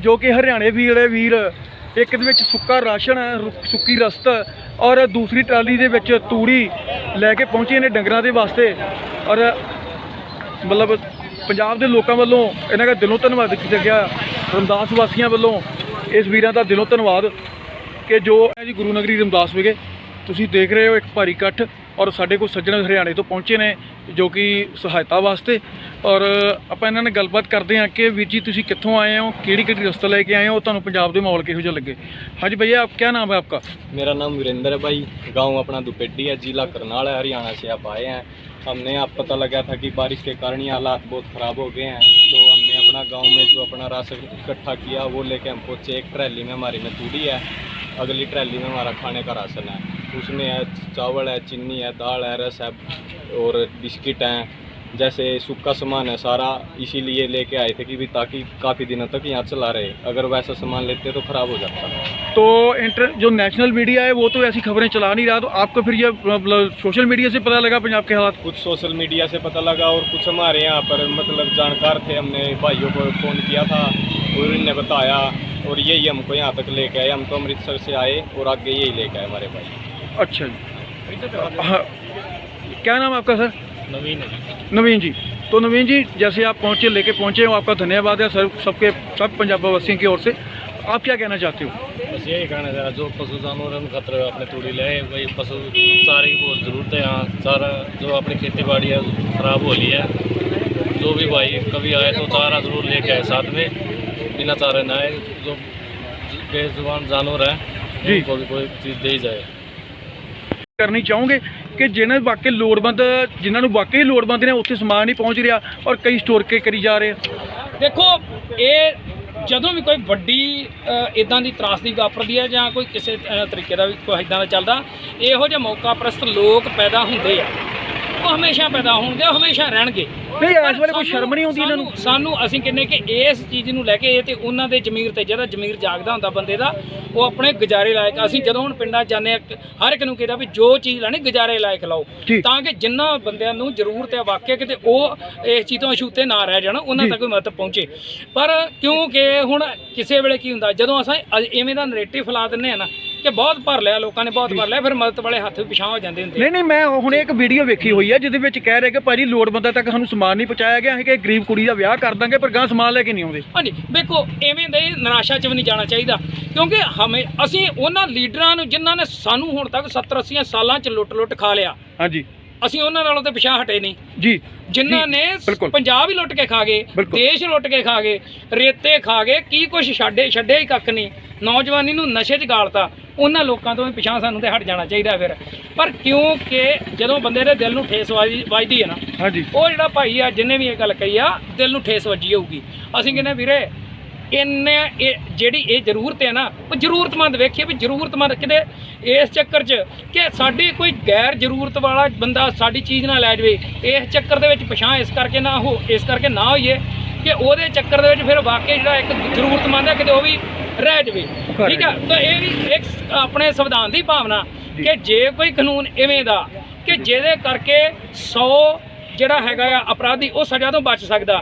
ਜੋ ਕਿ ਹਰਿਆਣੇ ਵੀਰ ਵੀਰ, ਇੱਕ ਦੇ ਵਿੱਚ ਸੁੱਕਾ ਰਾਸ਼ਨ ਰੁ- ਸੁੱਕੀ ਰਸਤ ਔਰ ਦੂਸਰੀ ਟਰਾਲੀ ਦੇ ਵਿੱਚ ਤੂੜੀ ਲੈ ਕੇ ਪਹੁੰਚੇ ਨੇ ਡੰਗਰਾਂ ਦੇ ਵਾਸਤੇ ਔਰ ਮਤਲਬ ਪੰਜਾਬ ਦੇ ਲੋਕਾਂ ਵੱਲੋਂ ਇਹਨਾਂ ਦਾ ਦਿਲੋਂ ਧੰਨਵਾਦ ਕੀਤਾ ਗਿਆ, ਰਮਦਾਸ ਵਾਸੀਆਂ ਵੱਲੋਂ ਇਸ ਵੀਰਾਂ ਦਾ ਦਿਲੋਂ ਧੰਨਵਾਦ ਕਿ ਜੋ ਹੈ ਜੀ ਗੁਰੂ ਨਗਰੀ ਰਮਦਾਸ ਵਿਖੇ ਤੁਸੀਂ ਦੇਖ ਰਹੇ ਹੋ ਇੱਕ ਭਾਰੀ ਇਕੱਠ। ਔਰ ਸਾਡੇ ਕੋਲ ਸੱਜਣ ਹਰਿਆਣੇ ਤੋਂ ਪਹੁੰਚੇ ਨੇ ਜੋ ਕਿ ਸਹਾਇਤਾ ਵਾਸਤੇ ਔਰ ਆਪਾਂ ਇਹਨਾਂ ਨਾਲ ਗੱਲਬਾਤ ਕਰਦੇ ਹਾਂ ਕਿ ਵੀਰ ਜੀ ਤੁਸੀਂ ਕਿੱਥੋਂ ਆਏ ਹੋ ਕਿਹੜੀ ਕਿਹੜੀ ਰਸਤਾ ਲੈ ਕੇ ਆਏ ਹੋ ਤੁਹਾਨੂੰ ਪੰਜਾਬ ਦੇ ਮਾਹੌਲ ਕਿਹੋ ਜਿਹਾ ਲੱਗੇ ਹਾਂਜੀ ਭਈਆ ਆਪ क्या नाम है आपका मेरा नाम वीरेंद्र है भाई गांव अपना दुपेडी है जिला करनाल है हरियाणा से आप आए हैं हमने आप पता लगा था कि बारिश के कारण ये हालात बहुत ख़राब हो गए हैं तो हमने अपना गांव में जो अपना राशन इकट्ठा किया वो लेके हम पहुँचे एक ट्रैली में हमारी में तूड़ी है अगली ट्रैली में हमारा खाने का राशन है उसमें है चावल है चीनी है दाल है रस है और बिस्किट हैं जैसे सूखा सामान है सारा इसीलिए लेके आए थे कि भी ताकि काफ़ी दिनों तक यहाँ चला रहे। अगर वैसा सामान लेते तो ख़राब हो जाता। तो इंटर जो नेशनल मीडिया है वो तो ऐसी खबरें चला नहीं रहा तो आपको फिर ये मतलब सोशल मीडिया से पता लगा पंजाब के हालात? कुछ सोशल मीडिया से पता लगा और कुछ हमारे यहाँ पर मतलब जानकार थे हमने भाइयों को फ़ोन किया था और इनने बताया और यही हमको यहाँ तक लेके आए हम तो अमृतसर से आए और आगे यही लेके आए हमारे भाई। अच्छा जी। हाँ, क्या नाम आपका सर? नवीन नवीन जी। तो नवीन जी जैसे आप पहुँचे लेके पहुँचे हो आपका धन्यवाद है सर सबके सब पंजाब वासियों की ओर से। आप क्या कहना चाहते हो? बस यही कहना चाह जो पशु जानवर हम खतरे अपने तूड़ी लाए वही पशु सारे की बहुत ज़रूरत है। यहाँ सारा जो अपनी खेती बाड़ी है ख़राब हो रही है। जो भी भाई कभी आए तो चारा ज़रूर लेके आए साथ में बिना चारे ना आए। जो बेजुबान जानवर है जी। भी कोई चीज़ दी जाए। ਕਰਨੀ ਚਾਹੋਗੇ ਕਿ ਜਿਹਨਾਂ ਨੂੰ ਵਾਕਈ ਲੋੜਵੰਦ ਜਿਨ੍ਹਾਂ ਨੂੰ ਵਾਕਈ ਲੋੜਵੰਦ ਨੇ, ਉੱਥੇ ਸਮਾਨ ਨਹੀਂ ਪਹੁੰਚ ਰਿਹਾ ਔਰ ਕਈ ਸਟੋਰ ਕੇ ਕਰੀ ਜਾ ਰਹੇ ਦੇਖੋ, ਇਹ ਜਦੋਂ ਵੀ ਕੋਈ ਵੱਡੀ ਇਦਾਂ ਦੀ ਤਰਾਸਦੀ ਵਾਪਰਦੀ ਹੈ ਜਾਂ ਕੋਈ ਕਿਸੇ ਤਰੀਕੇ ਦਾ ਵੀ ਕੋਈ ਇਦਾਂ ਦਾ ਚੱਲਦਾ, ਇਹੋ ਜਿਹਾ ਮੌਕਾ ਪ੍ਰਸਤ ਲੋਕ ਪੈਦਾ ਹੁੰਦੇ ਆ। ਉਹ ਹਮੇਸ਼ਾ ਪੈਦਾ ਹੋਣਗੇ ਹਮੇਸ਼ਾ ਰਹਿਣਗੇ। ਨਹੀਂ ਇਸ ਵੇਲੇ ਕੋਈ ਸ਼ਰਮ ਨਹੀਂ ਆਉਂਦੀ ਇਹਨਾਂ ਨੂੰ ਸਾਨੂੰ- ਅਸੀਂ ਕਹਿੰਨੇ ਕਿ ਇਸ ਚੀਜ਼ ਨੂੰ ਲੈ ਕੇ ਇਹ ਤੇ ਉਹਨਾਂ ਦੇ ਜ਼ਮੀਰ ਤੇ ਜਿਹੜਾ ਜ਼ਮੀਰ ਜਾਗਦਾ ਹੁੰਦਾ ਬੰਦੇ ਦਾ ਉਹ ਆਪਣੇ ਗੁਜ਼ਾਰੇ ਲਾਇਕ ਅਸੀਂ ਜਦੋਂ ਹੁਣ ਪਿੰਡਾਂ ਜਾਂਦੇ ਆ ਹਰ ਇੱਕ ਨੂੰ ਕਹਿੰਦਾ ਵੀ ਜੋ ਚੀਜ਼ ਲੈਣੀ ਗੁਜ਼ਾਰੇ ਲਾਇਕ ਲਾਓ। ਤਾਂ ਕਿ ਜਿੰਨਾ ਬੰਦਿਆਂ ਨੂੰ ਜ਼ਰੂਰਤ ਹੈ ਵਾਕਿਆ ਕਿਤੇ ਉਹ ਇਸ ਚੀਜ਼ ਤੋਂ ਅਛੂਤੇ ਨਾ ਰਹਿ ਜਾਣ ਉਹਨਾਂ। ਤੱਕ ਵੀ ਮਦਦ ਪਹੁੰਚੇ ਪਰ ਕਿਉਂਕਿ ਹੁਣ ਕਿਸੇ ਵੇਲੇ ਕੀ ਹੁੰਦਾ ਜਦੋਂ ਅਸੀਂ ਐਵੇਂ ਦਾ ਨੈਰੇਟਿਵ ਫੈਲਾ ਦਿੰਨੇ ਆ ਨਾ ਕਿ ਬਹੁਤ ਭਰ ਲਿਆ ਲੋਕਾਂ ਨੇ ਬਹੁਤ ਭਰ ਲਿਆ ਫਿਰ ਮਦਦ ਵਾਲੇ ਹੱਥ ਵੀ ਪਿਛਾਂ ਹੋ ਜਾਂਦੇ ਹੁੰਦੇ ਨਹੀਂ ਨਹੀਂ ਮੈਂ ਹੁਣ ਇੱਕ ਵੀਡੀਓ ਵੇਖੀ ਹੋਈ ਹੈ ਜਿਹਦੇ ਵਿੱਚ ਕਹਿ ਰਹੇ ਕਿ ਭਾਜੀ ਲੋੜਵੰਦਾਂ ਤੱਕ ਸਾਨੂੰ ਸਮਾਨ ਨਹੀਂ ਪਹੁੰਚਾਇਆ ਗਿਆ ਅਸੀਂ ਕਿ ਗਰੀਬ ਕੁੜੀ ਦਾ ਵਿਆਹ ਕਰ ਦਾਂਗੇ ਪਰ ਗਾਂ ਸਮਾਨ ਲੈ ਕੇ ਨਹੀਂ ਆਉਂਦੇ। ਹਾਂਜੀ ਵੇਖੋ ਐਵੇਂ ਦੇ ਨਿਰਾਸ਼ਾ 'ਚ ਵੀ ਨਹੀਂ ਜਾਣਾ ਚਾਹੀਦਾ ਕਿਉਂਕਿ ਹਮੇ ਅਸੀਂ ਉਹਨਾਂ ਲੀਡਰਾਂ ਨੂੰ ਜਿਨ੍ਹਾਂ ਨੇ ਸਾਨੂੰ ਹੁਣ ਤੱਕ 70 80 ਸਾਲਾਂ 'ਚ ਲੁੱਟ-ਲੁੱਟ ਖਾ ਲਿਆ ਹਾਂਜੀ। ਅਸੀਂ ਉਹਨਾਂ ਨਾਲੋਂ ਤੇ ਪਿਛਾਂ ਹਟੇ ਨਹੀਂ। ਜੀ। ਜਿਨ੍ਹਾਂ ਨੇ। ਪੰਜਾਬ ਹੀ ਲੁੱਟ ਕੇ ਖਾ ਗਏ। ਦੇਸ਼ ਲੁੱਟ ਕੇ ਖਾ ਗਏ ਰੇਤੇ ਖਾ ਗਏ ਕੀ ਕੁਛ ਛੱਡੇ ਛੱਡਿਆ ਹੀ ਕੱਖ ਨਹੀਂ। ਨੌਜਵਾਨੀ ਨੂੰ ਨਸ਼ੇ 'ਚ ਗਾਲਤਾ। ਉਹਨਾਂ ਲੋਕਾਂ ਤੋਂ ਵੀ ਪਿਛਾਂ ਸਾਨੂੰ ਤੇ ਹਟ ਜਾਣਾ ਚਾਹੀਦਾ ਫਿਰ। ਪਰ ਕਿਉਂਕਿ ਜਦੋਂ ਬੰਦੇ ਦੇ ਦਿਲ ਨੂੰ ਠੇਸ ਵੱਜ- ਵੱਜਦੀ ਹੈ ਨਾ ਹਾਂਜੀ। ਉਹ ਜਿਹੜਾ ਭਾਈ ਆ ਜਿਹਨੇ ਵੀ ਇਹ ਗੱਲ ਕਹੀ ਆ ਦਿਲ ਨੂੰ ਠੇਸ ਵੱਜੀ ਹੋਊਗੀ ਅਸੀਂ ਕਹਿੰਦੇ ਵੀਰੇ ਇੰਨੇ ਇਹ ਜਿਹੜੀ ਇਹ ਜ਼ਰੂਰਤ ਹੈ ਨਾ ਉਹ ਜ਼ਰੂਰਤਮੰਦ ਵੇਖੀਏ ਵੀ ਜ਼ਰੂਰਤਮੰਦ ਕਿਤੇ ਇਸ ਚੱਕਰ 'ਚ ਕਿ ਸਾਡੀ ਕੋਈ ਗੈਰ ਜ਼ਰੂਰਤ ਵਾਲਾ ਬੰਦਾ ਸਾਡੀ ਚੀਜ਼ ਨਾ ਲੈ ਜਾਵੇ ਇਸ ਚੱਕਰ ਦੇ ਵਿੱਚ ਪਛਾਂ ਇਸ ਕਰਕੇ ਨਾ ਹੋ ਇਸ ਕਰਕੇ ਨਾ ਹੋਈਏ ਕਿ ਉਹਦੇ ਚੱਕਰ ਦੇ ਵਿੱਚ ਫਿਰ ਵਾਕਈ ਜਿਹੜਾ ਇੱਕ ਜ਼ਰੂਰਤਮੰਦ ਹੈ ਕਿਤੇ ਉਹ ਵੀ ਰਹਿ ਜਾਵੇ। ਠੀਕ ਆ? ਤਾਂ ਇਹ ਵੀ ਇੱਕ ਆਪਣੇ ਸੰਵਿਧਾਨ ਦੀ ਭਾਵਨਾ। ਕਿ ਜੇ ਕੋਈ ਕਾਨੂੰਨ ਐਵੇਂ ਦਾ ਕਿ ਜਿਹਦੇ ਕਰਕੇ 100 ਜਿਹੜਾ ਹੈਗਾ ਆ ਅਪਰਾਧੀ, ਉਹ ਸਜ਼ਾ ਤੋਂ ਬਚ ਸਕਦਾ।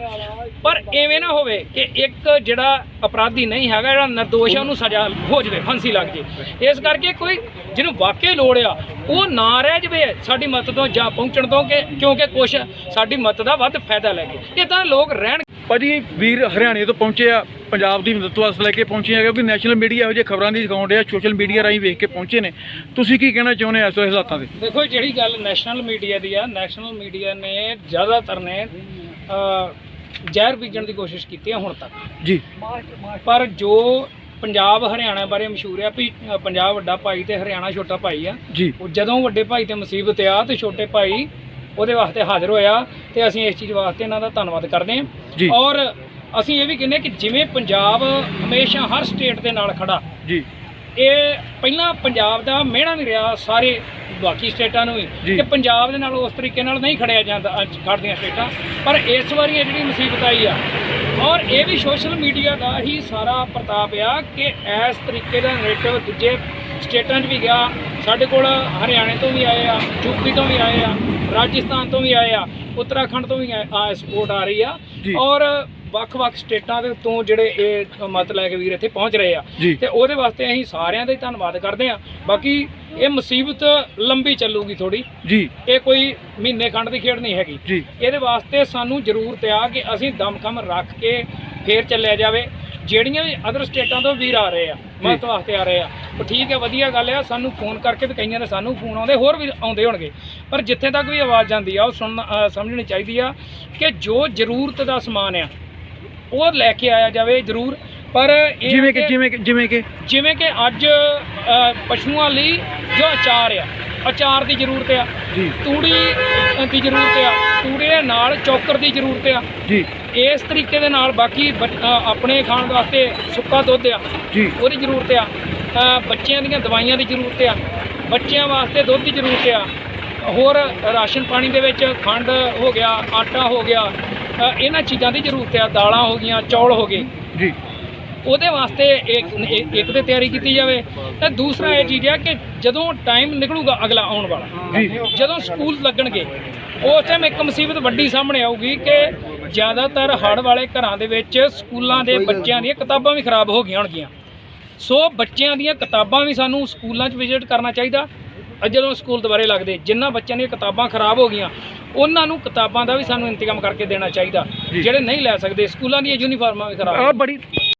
ਪਰ ਐਵੇਂ ਨਾ ਹੋਵੇ ਕਿ ਇੱਕ ਜਿਹੜਾ ਅਪਰਾਧੀ ਨਹੀਂ ਹੈਗਾ, ਜਿਹੜਾ ਨਿਰਦੋਸ਼ ਹੈ ਉਹਨੂੰ ਸਜ਼ਾ ਹੋ ਜਾਵੇ, ਫਾਂਸੀ ਲੱਗ ਜੇ। ਇਸ ਕਰਕੇ ਕੋਈ ਜਿਹਨੂੰ ਵਾਕਈ ਲੋੜ ਆ, ਉਹ ਨਾ ਰਹਿ ਜਾਵੇ ਸਾਡੀ ਮਦਦ ਤੋਂ ਜਾਂ ਪਹੁੰਚਣ ਤੋਂ ਕਿ ਕਿਉਂਕਿ ਕੁਛ ਸਾਡੀ ਮਦਦ ਦਾ ਵੱਧ ਫਾਇਦਾ ਲੈ ਕੇ। ਇਹ ਲੋਕ ਰਹਿਣ ਭਾਜੀ ਵੀਰ ਹਰਿਆਣੇ ਤੋਂ ਪਹੁੰਚੇ ਆ ਪੰਜਾਬ ਦੀ ਮਦਦ ਵਾਸਤੇ ਲੈ ਕੇ ਪਹੁੰਚੇ ਆ ਕਿਉਂਕਿ ਨੈਸ਼ਨਲ ਮੀਡੀਆ ਇਹੋ ਜਿਹੇ ਖਬਰਾਂ ਦੀ ਦਿਖਾਉਣ ਡਿਆ ਸੋਸ਼ਲ ਮੀਡੀਆ ਰਾਹੀਂ ਵੇਖ ਕੇ ਪਹੁੰਚੇ ਨੇ। ਤੁਸੀਂ ਕੀ ਕਹਿਣਾ ਚਾਹੁੰਦੇ ਆ ਇਸ ਹਾਲਾਤਾਂ ਦੇ? ਦੇਖੋ ਜਿਹੜੀ ਗੱਲ ਨੈਸ਼ਨਲ ਮੀਡੀਆ ਦੀ ਆ ਨੈਸ਼ਨਲ ਮੀਡੀਆ ਨੇ ਜ਼ਿਆਦਾਤਰ ਨੇ ਜ਼ਹਿਰ ਬੀਜਣ ਦੀ ਕੋਸ਼ਿਸ਼ ਕੀਤੀ ਹੈ ਹੁਣ ਤੱਕ। ਜੀ। ਪਰ ਜੋ ਪੰਜਾਬ ਹਰਿਆਣਾ ਬਾਰੇ ਮਸ਼ਹੂਰ ਆ ਵੀ ਪੰਜਾਬ ਵੱਡਾ ਭਾਈ ਤੇ ਹਰਿਆਣਾ ਛੋਟਾ ਭਾਈ ਆ ਜੀ। ਉਹ ਜਦੋਂ ਵੱਡੇ ਭਾਈ ਤੇ ਮੁਸੀਬਤ ਆ ਤੇ ਛੋਟੇ ਭਾਈ ਉਹਦੇ ਵਾਸਤੇ ਹਾਜ਼ਰ ਹੋਇਆ ਤੇ ਅਸੀਂ ਇਸ ਚੀਜ਼ ਵਾਸਤੇ ਇਹਨਾਂ ਦਾ ਧੰਨਵਾਦ ਕਰਦੇ। ਹਾਂ ਔਰ ਅਸੀਂ ਇਹ ਵੀ ਕਹਿੰਦੇ ਕਿ ਜਿਵੇਂ ਪੰਜਾਬ ਹਮੇਸ਼ਾ ਹਰ ਸਟੇਟ ਦੇ ਨਾਲ ਖੜਾ ਜੀ ਇਹ ਪਹਿਲਾਂ ਪੰਜਾਬ ਦਾ ਮਿਹਣਾ ਨਹੀਂ ਰਿਹਾ ਸਾਰੇ ਬਾਕੀ ਸਟੇਟਾਂ ਨੂੰ ਵੀ। ਕਿ ਪੰਜਾਬ ਦੇ ਨਾਲ ਉਸ ਤਰੀਕੇ ਨਾਲ ਨਹੀਂ ਖੜਿਆ ਜਾਂਦਾ ਅੱਜ ਖੜਦੀਆਂ ਸਟੇਟਾਂ ਪਰ ਇਸ ਵਾਰੀ ਇਹ ਜਿਹੜੀ ਮੁਸੀਬਤ ਆਈ ਆ ਔਰ ਇਹ ਵੀ ਸੋਸ਼ਲ ਮੀਡੀਆ ਦਾ ਹੀ ਸਾਰਾ ਪ੍ਰਤਾਪ ਆ ਕਿ ਇਸ ਤਰੀਕੇ ਦਾ ਨੈਰੇਟਿਵ ਦੂਜੇ ਸਟੇਟਾਂ 'ਚ ਵੀ ਗਿਆ ਸਾਡੇ ਕੋਲ ਹਰਿਆਣੇ ਤੋਂ ਵੀ ਆਏ ਆ ਯੂਪੀ ਤੋਂ ਵੀ ਆਏ ਆ ਰਾਜਸਥਾਨ ਤੋਂ ਵੀ ਆਏ ਆ ਉੱਤਰਾਖੰਡ ਤੋਂ ਵੀ ਆ ਸਪੋਰਟ ਆ ਰਹੀ ਆ। ਔਰ ਵੱਖ-ਵੱਖ ਸਟੇਟਾਂ ਦੇ ਉੱਤੋਂ ਜਿਹੜੇ ਇਹ ਮਤ ਲੈ ਕੇ ਵੀਰ ਇੱਥੇ ਪਹੁੰਚ ਰਹੇ ਆ। ਤੇ ਉਹਦੇ ਵਾਸਤੇ ਅਸੀਂ ਸਾਰਿਆਂ ਦਾ ਹੀ ਧੰਨਵਾਦ ਕਰਦੇ ਹਾਂ ਬਾਕੀ ਇਹ ਮੁਸੀਬਤ ਲੰਬੀ ਚੱਲੂਗੀ ਥੋੜੀ ਜੀ। ਇਹ ਕੋਈ ਮਹੀਨੇ ਖੰਡ ਦੀ ਖੇਡ ਨਹੀਂ ਹੈਗੀ। ਇਹਦੇ ਵਾਸਤੇ ਸਾਨੂੰ ਜ਼ਰੂਰਤ ਆ ਕਿ ਅਸੀਂ ਦਮਖਮ ਰੱਖ ਕੇ ਫੇਰ ਚੱਲਿਆ ਜਾਵੇ। ਜਿਹੜੀਆਂ ਵੀ ਅਦਰ ਸਟੇਟਾਂ ਤੋਂ ਵੀਰ ਆ ਰਹੇ ਆ ਮਤ ਵਾਸਤੇ ਆ ਰਹੇ ਆ ਉਹ ਠੀਕ ਹੈ ਵਧੀਆ ਗੱਲ ਆ ਸਾਨੂੰ ਫੋਨ ਕਰਕੇ ਤੇ ਕਈਆਂ ਦੇ ਸਾਨੂੰ ਫੋਨ ਆਉਂਦੇ ਹੋਰ ਵੀ ਆਉਂਦੇ ਹੋਣਗੇ। ਪਰ ਜਿੱਥੇ ਤੱਕ ਵੀ ਆਵਾਜ਼ ਜਾਂਦੀ ਆ ਉਹ ਸੁਣਨਾ ਅ, ਸਮਝਣੀ ਚਾਹੀਦੀ ਆ ਕਿ ਜੋ ਜ਼ਰੂਰਤ ਦਾ ਸਮਾਨ ਆ ਉਹ ਲੈ ਕੇ ਆਇਆ ਜਾਵੇ ਜ਼ਰੂਰ। ਪਰ ਜਿਵੇਂ ਕਿ ਜਿਵੇਂ ਕਿ ਜਿਵੇਂ ਕਿ? ਜਿਵੇਂ ਕਿ ਅੱਜ ਪਸ਼ੂਆਂ ਲਈ ਜੋ ਅਚਾਰ ਆ ਅਚਾਰ ਦੀ ਜ਼ਰੂਰਤ ਆ ਜੀ। ਤੂੜੀ ਦੀ ਜ਼ਰੂਰਤ ਆ ਤੂੜੀ ਦੇ ਨਾਲ ਚੌਕਰ ਦੀ ਜ਼ਰੂਰਤ ਆ। ਜੀ। ਇਸ ਤਰੀਕੇ ਦੇ ਨਾਲ ਬਾਕੀ ਆਪਣੇ ਖਾਣ ਵਾਸਤੇ ਸੁੱਕਾ ਦੁੱਧ ਆ ਜੀ। ਉਹਦੀ ਜ਼ਰੂਰਤ ਆ। ਬੱਚਿਆਂ ਦੀਆਂ ਦਵਾਈਆਂ ਦੀ ਜ਼ਰੂਰਤ ਆ। ਬੱਚਿਆਂ ਵਾਸਤੇ ਦੁੱਧ ਦੀ ਜ਼ਰੂਰਤ ਆ। ਹੋਰ ਰਾਸ਼ਨ ਪਾਣੀ ਦੇ ਵਿੱਚ ਖੰਡ ਹੋ ਗਿਆ ਆਟਾ ਹੋ ਗਿਆ ਇਹਨਾਂ ਚੀਜ਼ਾਂ ਦੀ ਜ਼ਰੂਰਤ ਆ। ਦਾਲਾਂ ਹੋ ਗਈਆਂ ਚੌਲ ਹੋ ਗਏ। ਜੀ। ਉਹਦੇ ਵਾਸਤੇ ਇੱਕ ਇੱਕ- ਤੇ ਤਿਆਰੀ ਕੀਤੀ ਜਾਵੇ। ਤੇ ਦੂਸਰਾ ਇਹ ਚੀਜ਼ ਆ ਕਿ ਜਦੋਂ ਟਾਈਮ ਨਿਕਲੂਗਾ ਅਗਲਾ ਆਉਣ ਵਾਲਾ। ਜਦੋਂ ਸਕੂਲ ਲੱਗਣਗੇ ਉਸ ਟਾਈਮ ਇੱਕ ਮੁਸੀਬਤ ਵੱਡੀ ਸਾਹਮਣੇ ਆਊਗੀ ਕਿ ਜ਼ਿਆਦਾਤਰ ਹੜ੍ਹ ਵਾਲੇ ਘਰਾਂ ਦੇ ਵਿੱਚ ਸਕੂਲਾਂ ਦੇ ਬੱਚਿਆਂ ਦੀਆਂ ਕਿਤਾਬਾਂ ਵੀ ਖਰਾਬ ਹੋ ਗਈਆਂ ਹੋਣਗੀਆਂ। ਸੋ ਬੱਚਿਆਂ ਦੀਆਂ ਕਿਤਾਬਾਂ ਵੀ ਸਾਨੂੰ ਸਕੂਲਾਂ 'ਚ ਵਿਜ਼ਿਟ ਕਰਨਾ ਚਾਹੀਦਾ। ਜਦੋਂ ਸਕੂਲ ਦੁਬਾਰੇ ਲੱਗਦੇ ਜਿਨ੍ਹਾਂ ਬੱਚਿਆਂ ਦੀਆਂ ਕਿਤਾਬਾਂ ਖਰਾਬ ਹੋ ਗਈਆਂ ਉਹਨਾਂ ਨੂੰ ਕਿਤਾਬਾਂ ਦਾ ਵੀ ਸਾਨੂੰ ਇੰਤਜ਼ਾਮ ਕਰਕੇ ਦੇਣਾ ਚਾਹੀਦਾ। ਜਿਹੜੇ ਨਹੀਂ ਲੈ ਸਕਦੇ ਸਕੂਲਾਂ ਦੀਆਂ ਯੂਨੀਫਾਰਮਾਂ ਵੀ ਖਰਾਬ ਆ ਬੜੀ